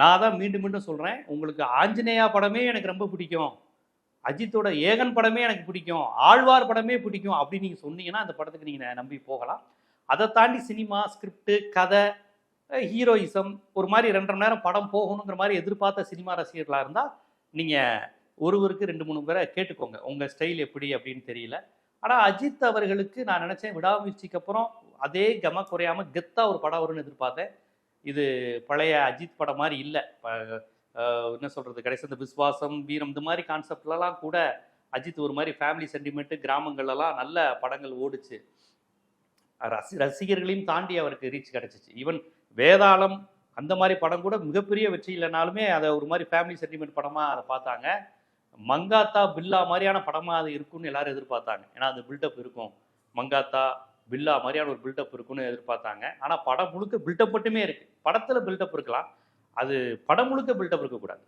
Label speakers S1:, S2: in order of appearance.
S1: நான் தான் மீண்டும் மீண்டும் சொல்கிறேன் உங்களுக்கு ஆஞ்சநேயா படமே எனக்கு ரொம்ப பிடிக்கும். அஜித்தோட ஏகன் படமே எனக்கு பிடிக்கும். ஆழ்வார் படமே பிடிக்கும் அப்படின்னு நீங்கள் சொன்னீங்கன்னா அந்த படத்துக்கு நீங்கள் நம்பி போகலாம். அதை தாண்டி சினிமா ஸ்கிரிப்டு கதை ஹீரோயிசம் ஒரு மாதிரி ரெண்டரை நேரம் படம் போகணுங்கிற மாதிரி எதிர்பார்த்த சினிமா ரசிகர்களாக இருந்தால் நீங்கள் ஒருவருக்கு ரெண்டு மூணு பேரை கேட்டுக்கோங்க. உங்கள் ஸ்டைல் எப்படி அப்படின்னு தெரியல. ஆனால் அஜித் அவர்களுக்கு நான் நினச்சேன் விடாமுயற்சிக்கு அப்புறம் அதே கம குறையாமல் கெத்தாக ஒரு படம் வரும்னு எதிர்பார்த்தேன். இது பழைய அஜித் படம் மாதிரி இல்லை. என்ன சொல்கிறது கடைசி இந்த விஸ்வாசம் வீரம் இந்த மாதிரி கான்செப்ட்லலாம் கூட அஜித் ஒரு மாதிரி ஃபேமிலி சென்டிமெண்ட்டு கிராமங்கள்லாம் நல்ல படங்கள் ஓடுச்சு. ரசி ரசிகர்களையும் தாண்டி அவருக்கு ரீச் கிடச்சிச்சு. ஈவன் வேதாளம் அந்த மாதிரி படம் கூட மிகப்பெரிய வெற்றி இல்லைனாலுமே அதை ஒரு மாதிரி ஃபேமிலி சென்டிமெண்ட் படமாக அதை பார்த்தாங்க. மங்காத்தா பில்லா மாதிரியான படமாக அது இருக்கும்னு எல்லாரும் எதிர்பார்த்தாங்க. ஏன்னா அந்த பில்டப் இருக்கும். மங்காத்தா பில்லா மாதிரியான ஒரு பில்டப் இருக்கும்னு எதிர்பார்த்தாங்க. ஆனால் படம் முழுக்க பில்டப் மட்டுமே இருக்குது படத்தில் பில்டப் இருக்கலாம். அது படம் முழுக்க பில்டப் இருக்கக்கூடாது.